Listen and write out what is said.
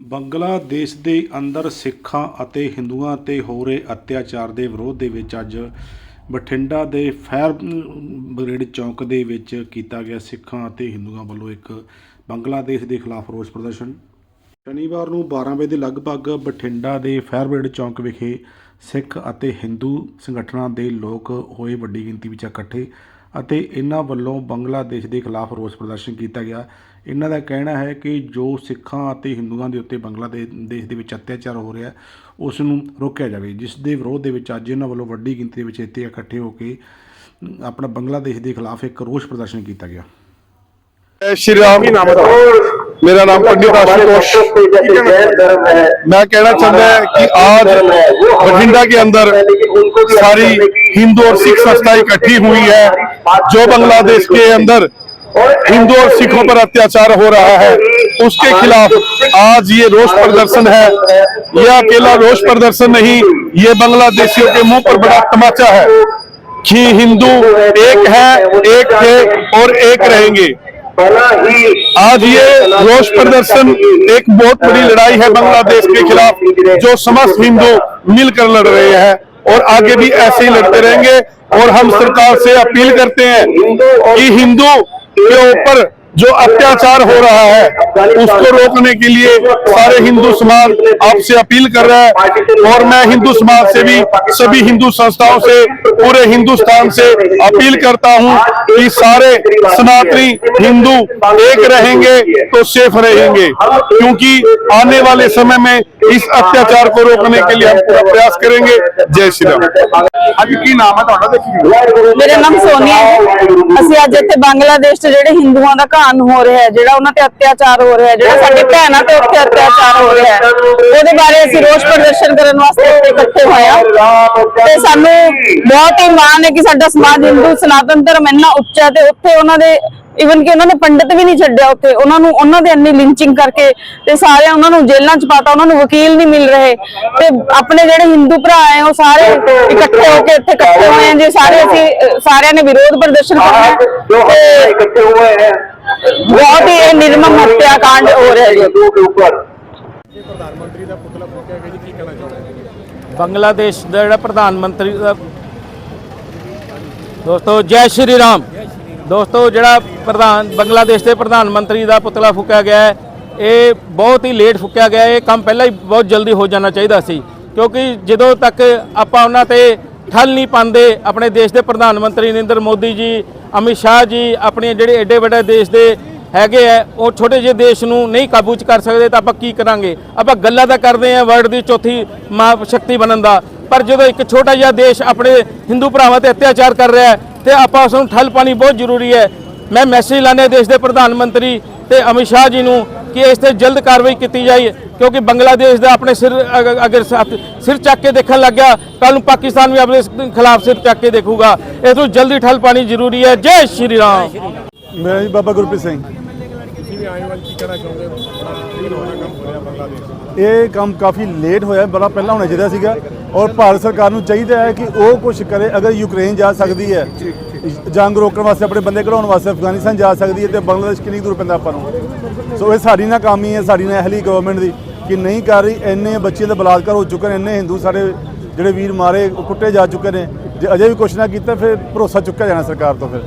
ਬੰਗਲਾਦੇਸ਼ ਦੇ ਅੰਦਰ ਸਿੱਖਾਂ ਅਤੇ ਹਿੰਦੂਆਂ 'ਤੇ ਹੋ ਰਹੇ ਅਤਿਆਚਾਰ ਦੇ ਵਿਰੋਧ ਦੇ ਵਿੱਚ ਅੱਜ ਬਠਿੰਡਾ ਦੇ ਫਾਇਰ ਬ੍ਰਿਗੇਡ ਚੌਂਕ ਦੇ ਵਿੱਚ ਕੀਤਾ ਗਿਆ ਸਿੱਖਾਂ ਅਤੇ ਹਿੰਦੂਆਂ ਵੱਲੋਂ ਇੱਕ ਬੰਗਲਾਦੇਸ਼ ਦੇ ਖਿਲਾਫ ਰੋਸ ਪ੍ਰਦਰਸ਼ਨ। ਸ਼ਨੀਵਾਰ ਨੂੰ 12 ਵਜੇ ਦੇ ਲਗਭਗ ਬਠਿੰਡਾ ਦੇ ਫਾਇਰ ਬ੍ਰਿਗੇਡ ਚੌਂਕ ਵਿਖੇ ਸਿੱਖ ਅਤੇ ਹਿੰਦੂ ਸੰਗਠਨਾਂ ਦੇ ਲੋਕ ਹੋਏ ਵੱਡੀ ਗਿਣਤੀ ਵਿੱਚ ਇਕੱਠੇ। ਅਤੇ ਇਹਨਾਂ ਵੱਲੋਂ ਬੰਗਲਾਦੇਸ਼ ਦੇ ਖਿਲਾਫ ਰੋਸ ਪ੍ਰਦਰਸ਼ਨ ਕੀਤਾ ਗਿਆ। ਇਹਨਾਂ ਦਾ ਕਹਿਣਾ ਹੈ ਕਿ ਜੋ ਸਿੱਖਾਂ ਅਤੇ ਹਿੰਦੂਆਂ ਦੇ ਉੱਤੇ ਬੰਗਲਾਦੇਸ਼ ਦੇ ਵਿੱਚ ਅਤਿਆਚਾਰ ਹੋ ਰਿਹਾ ਉਸ ਨੂੰ ਰੋਕਿਆ ਜਾਵੇ ਜਿਸ ਦੇ ਵਿਰੋਧ ਦੇ ਵਿੱਚ ਅੱਜ ਇਹਨਾਂ ਵੱਲੋਂ ਵੱਡੀ ਗਿਣਤੀ ਦੇ ਵਿੱਚ ਇੱਥੇ ਇਕੱਠੇ ਹੋ ਕੇ ਆਪਣਾ ਬੰਗਲਾਦੇਸ਼ ਦੇ ਖਿਲਾਫ ਇੱਕ ਰੋਸ ਪ੍ਰਦਰਸ਼ਨ ਕੀਤਾ ਗਿਆ। ਸ਼੍ਰੀ ਰਾਮ। ਨਾਮ ਦਾ मेरा नाम पंडित आशुतोष मैं कहना चाहता है कि आज बठिंडा के अंदर सारी हिंदू और सिख संस्थाएँ इकट्ठी हुई है जो बांग्लादेश के अंदर हिंदू और सिखों पर अत्याचार हो रहा है उसके खिलाफ आज ये रोष प्रदर्शन है। यह अकेला रोष प्रदर्शन नहीं ये बांग्लादेशियों के मुँह पर बड़ा तमाचा है। कि हिंदू एक है, एक थे और एक रहेंगे। आज ये रोष प्रदर्शन एक बहुत बड़ी लड़ाई है बांग्लादेश के खिलाफ, जो समस्त हिंदू मिलकर लड़ रहे हैं और आगे भी ऐसे ही लड़ते रहेंगे। और हम सरकार से अपील करते हैं कि हिंदू के ऊपर जो अत्याचार हो रहा है, उसको रोकने के लिए सारे हिंदू समाज आपसे अपील कर रहा है और मैं हिंदू समाज से भी, सभी हिंदू संस्थाओं से, पूरे हिंदुस्तान से अपील करता हूँ कि सारे सनातनी हिंदू एक रहेंगे तो सेफ़ रहेंगे, क्योंकि आने वाले समय में इस अत्याचार को रोकने के लिए हम पूरा प्रयास करेंगे जय श्री राम ਅੱਜ ਕੀ ਨਾਮ ਹੈ ਤੁਹਾਡਾ ਤੇ ਕੀ ਮੇਰਾ ਨਾਮ ਸੋਨੀਆ ਹੈ ਅਸੀਂ ਅੱਜ ਇੱਥੇ ਬੰਗਲਾਦੇਸ਼ 'ਚ ਜਿਹੜੇ ਹਿੰਦੂਆਂ ਦਾ ਘਾਣ ਹੋ ਰਿਹਾ ਹੈ ਜਿਹੜਾ ਉਹਨਾਂ ਤੇ ਅਤਿਆਚਾਰ ਹੋ ਰਿਹਾ ਹੈ ਜਿਹੜਾ ਸਾਡੀ ਭੈਣਾਂ ਤੇ ਉੱਥੇ ਅਤਿਆਚਾਰ ਹੋ ਰਿਹਾ ਹੈ ਉਹਦੇ ਬਾਰੇ ਅਸੀਂ ਰੋਸ ਪ੍ਰਦਰਸ਼ਨ ਕਰਨ ਵਾਸਤੇ ਇੱਥੇ ਇਕੱਠੇ ਹੋਏ ਹਾਂ ਤੇ ਸਾਨੂੰ ਬਹੁਤ ਹੀ ਮਾਣ ਹੈ ਕਿ ਸਾਡਾ ਸਮਾਜ ਹਿੰਦੂ ਸਨਾਤਨ ਧਰਮ ਇੰਨਾ ਉੱਚਾ ਤੇ ਉੱਥੇ ਉਹਨਾਂ ਦੇ ਇਵਨ ਕਿ ਉਹਨਾਂ ਨੇ ਪੰਡਤ ਵੀ ਨਹੀਂ ਛੱਡਿਆ ਉੱਥੇ। ਉਹਨਾਂ ਨੂੰ ਉਹਨਾਂ ਦੇ ਅੰਨੀ ਲਿੰਚਿੰਗ ਕਰਕੇ ਤੇ ਸਾਰੇ ਉਹਨਾਂ ਨੂੰ ਜੇਲ੍ਹਾਂ 'ਚ ਪਾਤਾ ਉਹਨਾਂ ਨੂੰ ਵਕੀਲ ਨਹੀਂ ਮਿਲ ਰਹੇ। ਤੇ ਆਪਣੇ ਜਿਹੜੇ ਹਿੰਦੂ ਭਰਾ ਆਏ ਉਹ ਸਾਰੇ ਇਕੱਠੇ ਹੋ ਕੇ ਇੱਥੇ ਇਕੱਠੇ ਹੋਏ ਜੀ। ਸਾਰੇ ਅਸੀਂ ਸਾਰਿਆਂ ਨੇ ਵਿਰੋਧ ਪ੍ਰਦਰਸ਼ਨ ਕਰਨਾ ਤੇ ਇਕੱਠੇ ਹੋਏ ਬਹੁਤ ਹੀ ਇਹ ਨਿਰਮਮ ਹੱਤਿਆ ਕਾਂਡ ਹੋ ਰਿਹਾ ਜੀ। ਬੰਗਲਾਦੇਸ਼ ਦਾ ਜਿਹੜਾ ਪ੍ਰਧਾਨ ਮੰਤਰੀ ਦੋਸਤੋ ਜੈ ਸ਼੍ਰੀ ਰਾਮ। ਦੋਸਤੋ, ਜਿਹੜਾ ਪ੍ਰਧਾਨ, ਬੰਗਲਾਦੇਸ਼ ਦੇ ਪ੍ਰਧਾਨ ਮੰਤਰੀ ਦਾ ਪੁਤਲਾ ਫੂਕਿਆ ਗਿਆ ਹੈ, ਇਹ ਬਹੁਤ ਹੀ ਲੇਟ ਫੂਕਿਆ ਗਿਆ ਇਹ ਕੰਮ ਪਹਿਲਾਂ ਹੀ ਬਹੁਤ ਜਲਦੀ ਹੋ ਜਾਣਾ ਚਾਹੀਦਾ ਸੀ। ਕਿਉਂਕਿ ਜਦੋਂ ਤੱਕ ਆਪਾਂ ਉਹਨਾਂ ਤੇ ਠੱਲ ਨਹੀਂ ਪਾਉਂਦੇ, ਆਪਣੇ ਦੇਸ਼ ਦੇ ਪ੍ਰਧਾਨ ਮੰਤਰੀ ਨਰਿੰਦਰ ਮੋਦੀ ਜੀ, ਅਮਿਤ ਸ਼ਾਹ ਜੀ, ਆਪਣੇ ਜਿਹੜੇ ਐਡੇ ਵੱਡੇ ਦੇਸ਼ ਦੇ ਹੈਗੇ ਆ, ਉਹ ਛੋਟੇ ਜਿਹੇ ਦੇਸ਼ ਨੂੰ ਨਹੀਂ ਕਾਬੂ ਚ ਕਰ ਸਕਦੇ, ਤਾਂ ਆਪਾਂ ਕੀ ਕਰਾਂਗੇ? ਆਪਾਂ ਗੱਲਾਂ ਤਾਂ ਕਰਦੇ ਆ ਵਰਲਡ ਦੀ ਚੌਥੀ ਮਾਂ ਸ਼ਕਤੀ ਬਣਨ ਦਾ। ਪਰ ਜਦੋਂ ਇੱਕ ਛੋਟਾ ਜਿਹਾ ਦੇਸ਼ ਆਪਣੇ ਹਿੰਦੂ ਭਰਾਵਾਂ ਤੇ ਅਤਿਆਚਾਰ ਕਰ ਰਿਹਾ ਹੈ ਤੇ ਆਪਾਂ ਉਸ ਨੂੰ ਠੱਲ ਪਾਣੀ ਬਹੁਤ ਜ਼ਰੂਰੀ ਹੈ। ਮੈਂ ਮੈਸੇਜ ਲਾਣੇ ਦੇਸ਼ ਦੇ ਪ੍ਰਧਾਨ ਮੰਤਰੀ ਤੇ ਅਮਿਤ ਸ਼ਾਹ ਜੀ ਨੂੰ ਕਿ ਇਸ ਤੇ ਜਲਦ ਕਾਰਵਾਈ ਕੀਤੀ ਜਾਏ ਕਿਉਂਕਿ ਬੰਗਲਾਦੇਸ਼ ਦਾ ਆਪਣੇ ਸਿਰ ਅਗ- ਅਗਰ ਸਿਰ ਚੱਕ ਕੇ ਦੇਖਣ ਲੱਗ ਗਿਆ ਕੱਲ ਨੂੰ ਪਾਕਿਸਤਾਨ ਵੀ ਆਪਣੇ ਖਿਲਾਫ ਸਿਰ ਚੱਕ ਕੇ ਦੇਖੂਗਾ। ਇਸ ਨੂੰ ਜਲਦੀ ਠੱਲ ਪਾਣੀ ਜ਼ਰੂਰੀ ਹੈ। ਜੈ ਸ਼੍ਰੀ ਰਾਮ। ਮੇਰਾ ਜੀ ਬਾਬਾ ਗੁਰਪ੍ਰੀਤ ਸਿੰਘ। ਇਹ ਕੰਮ ਕਾਫੀ ਲੇਟ ਹੋਇਆ ਬੜਾ ਪਹਿਲਾਂ ਹੋਣਾ ਚਾਹੀਦਾ ਸੀਗਾ। ਔਰ ਭਾਰਤ ਸਰਕਾਰ ਨੂੰ ਚਾਹੀਦਾ ਹੈ ਕਿ ਉਹ ਕੁਝ ਕਰੇ ਅਗਰ ਯੂਕਰੇਨ ਜਾ ਸਕਦੀ ਹੈ ਜੰਗ ਰੋਕਣ ਵਾਸਤੇ ਆਪਣੇ ਬੰਦੇ ਕਢਾਉਣ ਵਾਸਤੇ ਅਫਗਾਨਿਸਤਾਨ ਜਾ ਸਕਦੀ ਹੈ ਤੇ ਬੰਗਲਾਦੇਸ਼ ਕਿੰਨੀ ਦੂਰ ਪੈਂਦਾ ਆਪਾਂ ਨੂੰ? ਸੋ ਇਹ ਸਾਡੀ ਨਾਕਾਮੀ ਹੈ ਸਾਡੀ ਨਾਹਲੀ ਗਵਰਨਮੈਂਟ ਦੀ ਕਿ ਨਹੀਂ ਕਰ ਰਹੀ ਇੰਨੇ ਬੱਚਿਆਂ ਦਾ ਬਲਾਤਕਾਰ ਹੋ ਚੁੱਕੇ ਨੇ ਇੰਨੇ ਹਿੰਦੂ ਸਾਡੇ ਜਿਹੜੇ ਵੀਰ ਮਾਰੇ ਕੁੱਟੇ ਜਾ ਚੁੱਕੇ ਨੇ ਜੇ ਅਜੇ ਵੀ ਕੁਛ ਨਾ ਕੀਤਾ ਫਿਰ ਭਰੋਸਾ ਚੁੱਕਿਆ ਜਾਣਾ ਸਰਕਾਰ ਤੋਂ ਫਿਰ।